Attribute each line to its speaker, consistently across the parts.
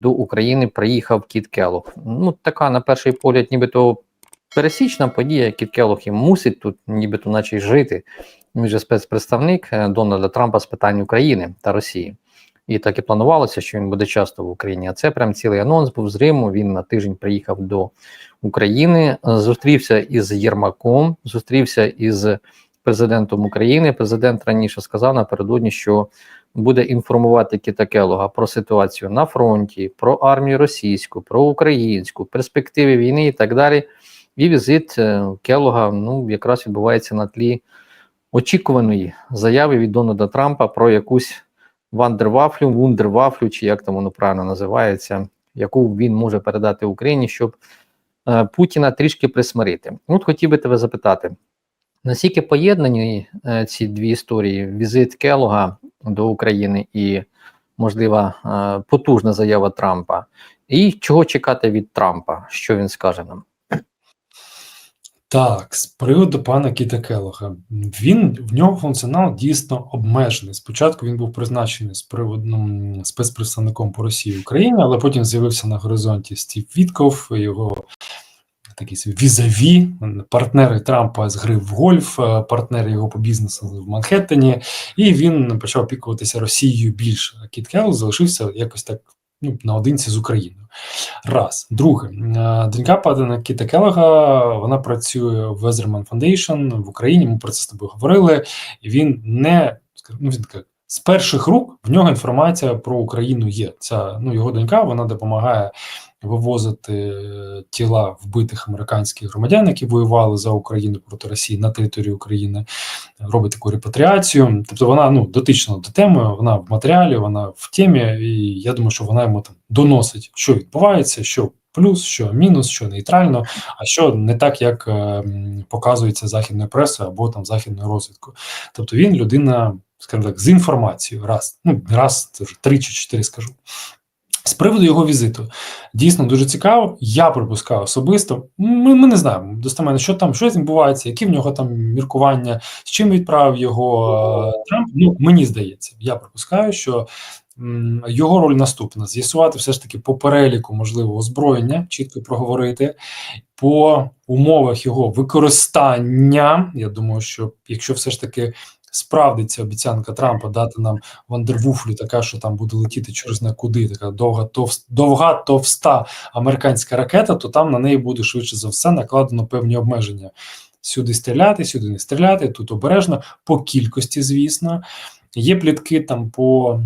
Speaker 1: до України приїхав Кіт Келлог. Ну, така, на перший погляд, нібито пересічна подія. Кіт Келлог і мусить тут, нібито, наче й жити. Він же спецпредставник е, Дональда Трампа з питань України та Росії. І так і планувалося, що він буде часто в Україні. А це прям цілий анонс був з Риму. Він на тиждень приїхав до України, е, зустрівся із Єрмаком, зустрівся із президентом України. Президент раніше сказав напередодні, що буде інформувати Кіта Келога про ситуацію на фронті, про армію російську, про українську, перспективи війни і так далі. І візит е, Келога ну, якраз відбувається на тлі очікуваної заяви від Дональда Трампа про якусь вандервафлю, вундервафлю, чи як там воно правильно називається, яку він може передати Україні, щоб е, Путіна трішки присмирити. От хотів би тебе запитати, наскільки поєднані е, ці дві історії: візит Келога до України і можлива е, потужна заява Трампа, і чого чекати від Трампа, що він скаже нам?
Speaker 2: Так, з приводу пана Кіта Келлога. Він в нього функціонал дійсно обмежений. Спочатку він був призначений з приводом спецпредставником по Росії Україні, але потім з'явився на горизонті Стів Вітков, його свій візаві, партнери Трампа з гри в гольф, е, партнери його по бізнесу в Манхеттені, і він почав опікуватися Росією більше. Кіт Келлог залишився якось так ну, наодинці з Україною. Раз. Друге, е, донька падана Кіта Келлога, вона працює в Weatherman Foundation в Україні. Ми про це з тобою говорили. Він не ну, він так, з перших рук в нього інформація про Україну є. Ця ну його донька вона допомагає вивозити тіла вбитих американських громадян, які воювали за Україну проти Росії на території України, робить таку репатріацію. Тобто вона ну дотична до теми, вона в матеріалі, вона в темі, і я думаю, що вона йому там доносить, що відбувається, що. Плюс, що мінус, що нейтрально, а що не так, як е, показується західною пресою або там західною розвідкою. Тобто він людина, скажімо так, з інформацією, раз, ну раз, це вже три чи чотири скажу. З приводу його візиту дійсно дуже цікаво. Я припускаю особисто. Ми ми не знаємо достеменно, що там щось відбувається, які в нього там міркування, з чим відправив його е, Трамп. Ну мені здається, я припускаю, що його роль наступна: з'ясувати все ж таки по переліку можливо озброєння, чітко проговорити. По умовах його використання, я думаю, що якщо все ж таки справдиться обіцянка Трампа дати нам вандервуфлю, така що там буде летіти через на куди, така довга товста, довга товста американська ракета, то там на неї буде швидше за все накладено певні обмеження. Сюди стріляти, сюди не стріляти, тут обережно, по кількості, звісно. Є плітки там по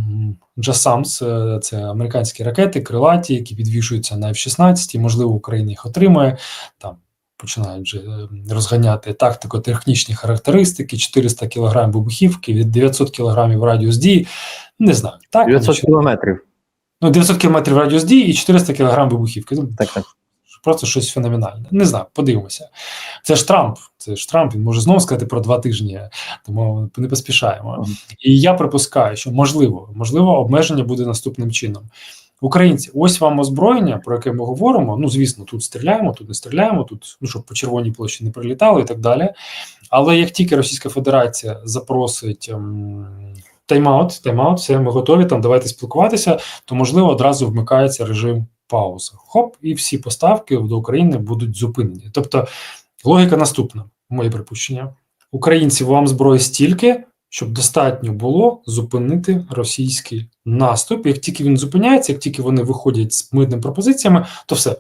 Speaker 2: Джасамс, це американські ракети, крилаті, які підвішуються на F-16, можливо, Україна їх отримає. Там починають вже е, розганяти тактико-технічні характеристики, 400 кг вибухівки, від 900 кг радіус дії. Не знаю. Так,
Speaker 1: 900 кілометрів.
Speaker 2: Ну, 900 км радіус дії і 400 кг вибухівки. Ну,
Speaker 1: Так, так.
Speaker 2: Просто щось феноменальне. Не знаю, подивимося. Це ж Трамп. Це ж Трамп, він може знову сказати про два тижні, тому не поспішаємо. І я припускаю, що можливо, можливо, обмеження буде наступним чином. Українці, ось вам озброєння, про яке ми говоримо. Ну, звісно, тут стріляємо, тут не стріляємо, тут ну щоб по червоній площі не прилітали і так далі. Але як тільки Російська Федерація запросить ем, тайм-аут, тайм-аут, все ми готові там, давайте спілкуватися, то можливо одразу вмикається режим пауза. Хоп, і всі поставки до України будуть зупинені. Тобто логіка наступна: моє припущення: українці вам зброї стільки щоб достатньо було зупинити російський наступ. Як тільки він зупиняється, як тільки вони виходять з митними пропозиціями, то все.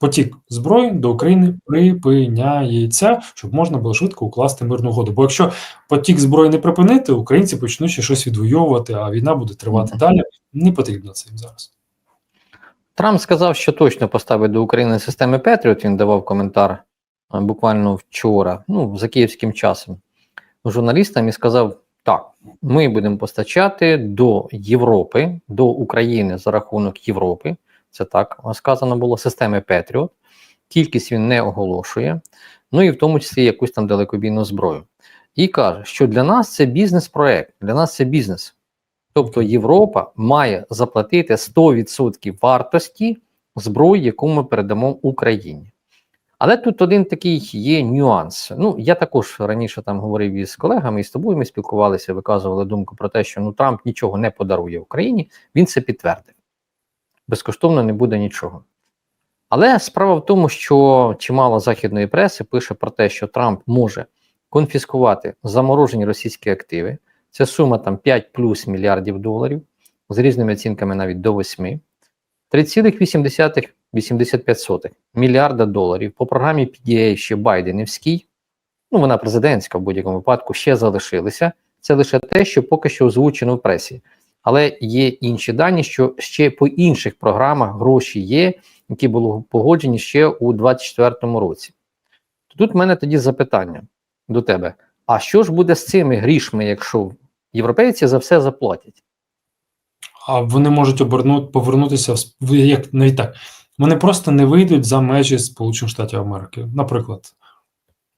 Speaker 2: Потік зброї до України припиняється, щоб можна було швидко укласти мирну угоду. Бо якщо потік зброї не припинити, українці почнуть ще щось відвоювати, а війна буде тривати далі. Не потрібно це їм зараз.
Speaker 1: Трамп сказав, що точно поставить до України системи Петріот. Він давав коментар буквально вчора, ну за київським часом журналістам і сказав: так, ми будемо постачати до Європи, до України за рахунок Європи. Це так сказано було системи Петріот. Кількість він не оголошує, ну і в тому числі якусь там далекобійну зброю. І каже, що для нас це бізнес-проект, для нас це бізнес. Тобто Європа має заплатити 100% вартості зброї, яку ми передамо Україні. Але тут один такий є нюанс. Ну, я також раніше там говорив із колегами, і з тобою ми спілкувалися, виказували думку про те, що ну Трамп нічого не подарує Україні. Він це підтвердив. безкоштовно не буде нічого. Але справа в тому, що чимало західної преси пише про те, що Трамп може конфіскувати заморожені російські активи. Це сума там 5 плюс мільярдів доларів, з різними оцінками навіть до 8. 3,8 мільярда доларів по програмі PDA ще Байденівській, ну вона президентська в будь-якому випадку, ще залишилися. Це лише те, що поки що озвучено в пресі. Але є інші дані, що ще по інших програмах гроші є, які були погоджені ще у 2024 році. Тут в мене тоді запитання до тебе: а що ж буде з цими грішми, якщо європейці за все заплатять?
Speaker 2: А вони можуть обернути, повернутися в- як навіть так. Вони просто не вийдуть за межі Сполучених Штатів Америки. Наприклад,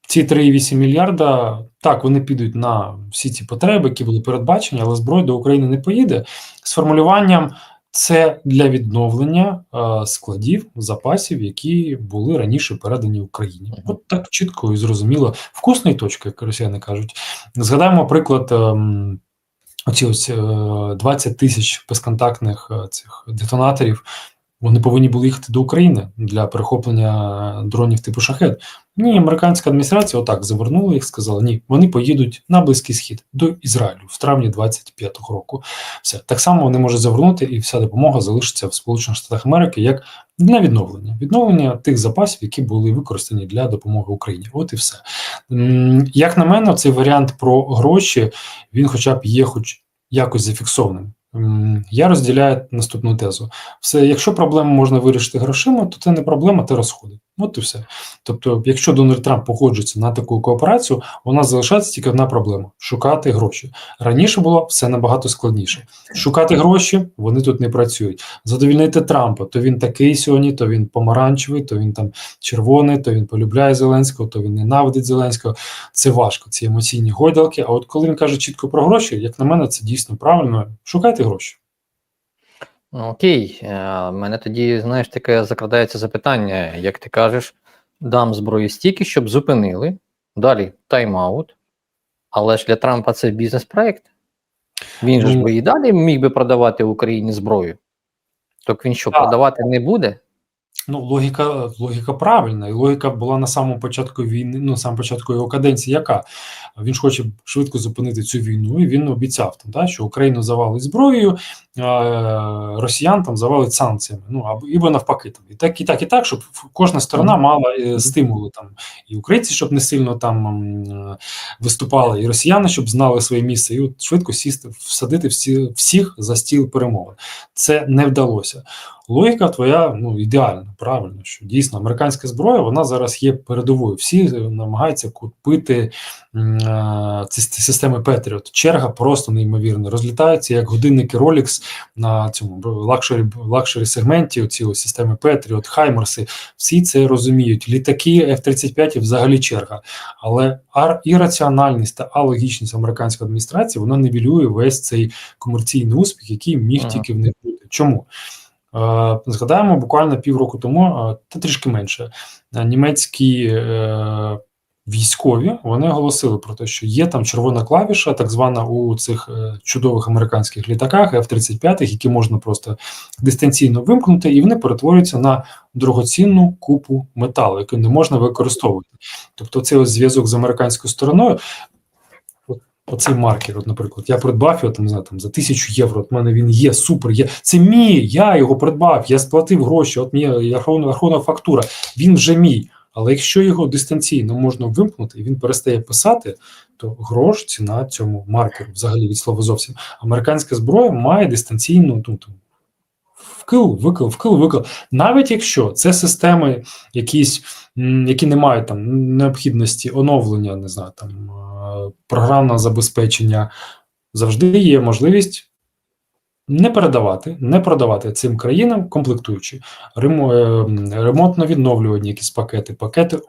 Speaker 2: ці 3,8 мільярда, так, вони підуть на всі ці потреби, які були передбачені, але зброя до України не поїде. З формулюванням це для відновлення е, складів, запасів, які були раніше передані Україні. От так чітко і зрозуміло. Вкусної точки, як росіяни кажуть. Згадаємо приклад. ем, Оці ось е, 20 тисяч безконтактних е, цих детонаторів. Вони повинні були їхати до України для перехоплення дронів типу шахет. Ні, американська адміністрація отак завернула їх, сказала: ні, вони поїдуть на близький схід до Ізраїлю в травні 25-го року. Все так само вони можуть завернути, і вся допомога залишиться в Сполучених Штатах Америки як для відновлення, відновлення тих запасів, які були використані для допомоги Україні. От і все. Як на мене, цей варіант про гроші він, хоча б є, хоч якось зафіксованим. Я розділяю наступну тезу. Все, якщо проблему можна вирішити грошима, то це не проблема, це розходи. От і все. Тобто, якщо Дональд Трамп погоджується на таку кооперацію, у нас залишається тільки одна проблема шукати гроші. Раніше було все набагато складніше. Шукати гроші вони тут не працюють. Задовільнити Трампа, то він такий сьогодні, то він помаранчевий, то він там червоний, то він полюбляє Зеленського, то він ненавидить Зеленського. Це важко, ці емоційні гойдалки. А от коли він каже чітко про гроші, як на мене, це дійсно правильно. Шукайте гроші.
Speaker 1: Ну, окей, е, мене тоді, знаєш, таке закрадається запитання, як ти кажеш, дам зброї стільки, щоб зупинили. Далі тайм-аут. Але ж для Трампа це бізнес-проект. Він же ж
Speaker 2: Ну,
Speaker 1: би і далі міг би продавати Україні зброю. Так він що,
Speaker 2: Так.
Speaker 1: продавати не буде?
Speaker 2: Ну, логіка, логіка правильна, і логіка була на самому початку війни, ну, на самому початку його каденції, яка він ж хоче швидко зупинити цю війну, і він обіцяв там, да, що Україну завалить зброєю, а росіян там завалить санкціями. Ну або або навпаки, там і так, і так, і так, щоб кожна сторона мала е, стимули там, і українці, щоб не сильно там виступали, і росіяни, щоб знали своє місце, і от швидко сісти, всадити всі, всіх за стіл перемовин. Це не вдалося. Логіка твоя ну ідеальна, правильно, що дійсно американська зброя вона зараз є передовою. Всі е, намагаються купити е, ці ці системи Patriot. Черга просто неймовірна. Розлітаються як годинники Rolex на цьому лакшері лакшері сегменті. Оці ось системи Patriot, Хаймерси. Всі це розуміють. Літаки F-35 взагалі черга. Але ар ірраціональність та алогічність американської адміністрації вона нівелює весь цей комерційний успіх, який міг
Speaker 1: Ага.
Speaker 2: тільки в них бути. Чому? Е, Згадаємо, буквально півроку тому, е, та трішки менше, е, німецькі військові вони оголосили про те, що є там червона клавіша, так звана у цих чудових американських літаках F-35, які можна просто дистанційно вимкнути, і вони перетворюються на дорогоцінну купу металу, яку не можна використовувати. Тобто, цей зв'язок з американською стороною. Оцей маркер, от, наприклад, я придбав його там, не знаю, там за тисячу євро. От мене він є, супер. Є. Це мій, я його придбав, я сплатив гроші, от мені рахунок фактура, він вже мій. Але якщо його дистанційно можна вимкнути і він перестає писати, то грош ціна цьому маркеру взагалі від слова зовсім. Американська зброя має дистанційну ну, там, вкил, викил, вкил, викил. Навіть якщо це системи якісь, які не мають там необхідності оновлення, не знаю, там програмного забезпечення, завжди є можливість. Не передавати, не продавати цим країнам комплектуючі, е, ремонтно відновлювані якісь пакети, пакети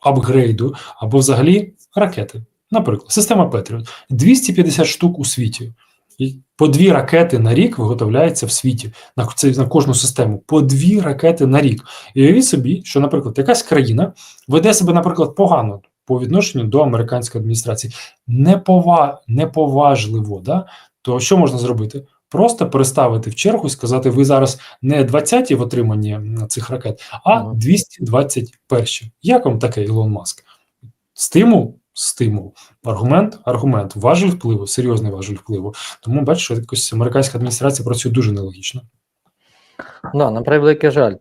Speaker 2: апгрейду або взагалі ракети. Наприклад, система Patriot. 250 штук у світі. І по дві ракети на рік виготовляється в світі на це на кожну систему. По дві ракети на рік. І уявіть собі, що, наприклад, якась країна веде себе, наприклад, погано по відношенню до американської адміністрації, непова, неповажливо, да? то що можна зробити? просто переставити в чергу і сказати: ви зараз не 20-ті в отриманні цих ракет, а
Speaker 1: Ага.
Speaker 2: 221. Як вам таке, Ілон Маск? Стимул? Стимул. Аргумент? Аргумент. Важель впливу, серйозний важель впливу. Тому бачиш, що якось американська адміністрація працює дуже нелогічно.
Speaker 1: Да, на превеликий жаль.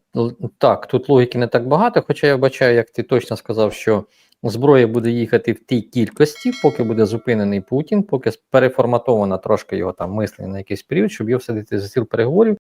Speaker 1: Так, тут логіки не так багато, хоча я бачаю, як ти точно сказав, що зброя буде їхати в тій кількості, поки буде зупинений Путін, поки переформатована трошки його там мислення на якийсь період, щоб його всадити за стіл переговорів